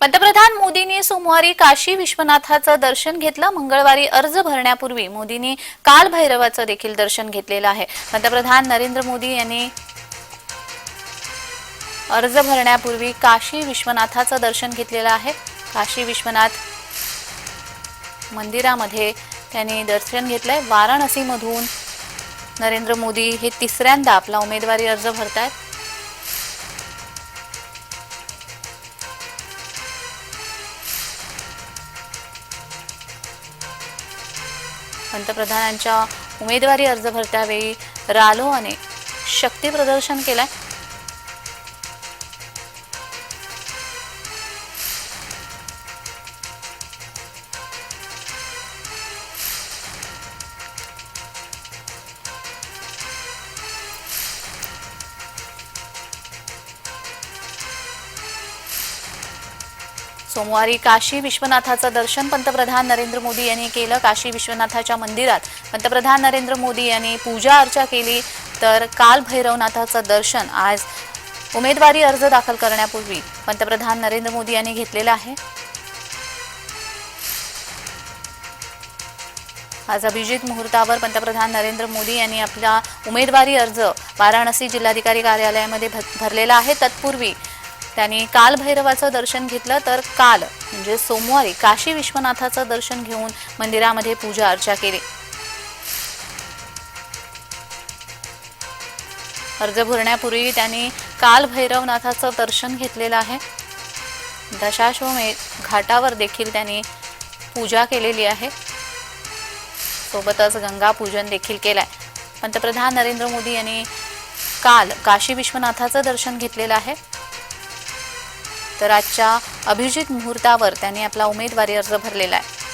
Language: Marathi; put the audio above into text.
पंतप्रधान मोदींनी सोमवारी काशी विश्वनाथाचं दर्शन घेतलं. मंगळवारी अर्ज भरण्यापूर्वी मोदींनी काल भैरवाचं देखील दर्शन घेतलेलं आहे. पंतप्रधान नरेंद्र मोदी यांनी अर्ज भरण्यापूर्वी काशी विश्वनाथाचं दर्शन घेतलेलं आहे. काशी विश्वनाथ मंदिरामध्ये त्यांनी दर्शन घेतलंय. वाराणसीमधून नरेंद्र मोदी हे तिसऱ्यांदा आपला उमेदवारी अर्ज भरतायत. पंतप्रधानांच्या उमेदवारी अर्ज भरत्यावेळी रालोआने शक्ती प्रदर्शन आहे सोमवारी काशी विश्वनाथाचं दर्शन पंतप्रधान नरेंद्र मोदी यांनी केलं. काशी विश्वनाथाच्या मंदिरात पंतप्रधान नरेंद्र मोदी यांनी पूजा अर्चा केली. तर काल भैरवनाथाचं दर्शन. आज उमेदवारी अर्ज दाखल करण्यापूर्वी पंतप्रधान नरेंद्र मोदी यांनी घेतलेलं आहे. आज अभिजित मुहूर्तावर पंतप्रधान नरेंद्र मोदी यांनी आपला उमेदवारी अर्ज वाराणसी जिल्हाधिकारी कार्यालयामध्ये भर- भरलेला आहे. तत्पूर्वी त्यांनी काल भैरवाचं दर्शन घेतलं तर काल म्हणजे सोमवारी काशी विश्वनाथाचं दर्शन घेऊन मंदिरामध्ये पूजा अर्चा केली. अर्ज भरण्यापूर्वी त्यांनी काल भैरवनाथाचं दर्शन घेतलेलं आहे. दशाश्वमे घाटावर देखील त्यांनी पूजा केलेली आहे. सोबतच गंगा पूजन देखील केलंय. पंतप्रधान नरेंद्र मोदी यांनी काल काशी विश्वनाथाचं दर्शन घेतलेलं आहे. तर आजच्या अभिजित मुहूर्तावर त्यांनी आपला उमेदवारी अर्ज भरलेला आहे.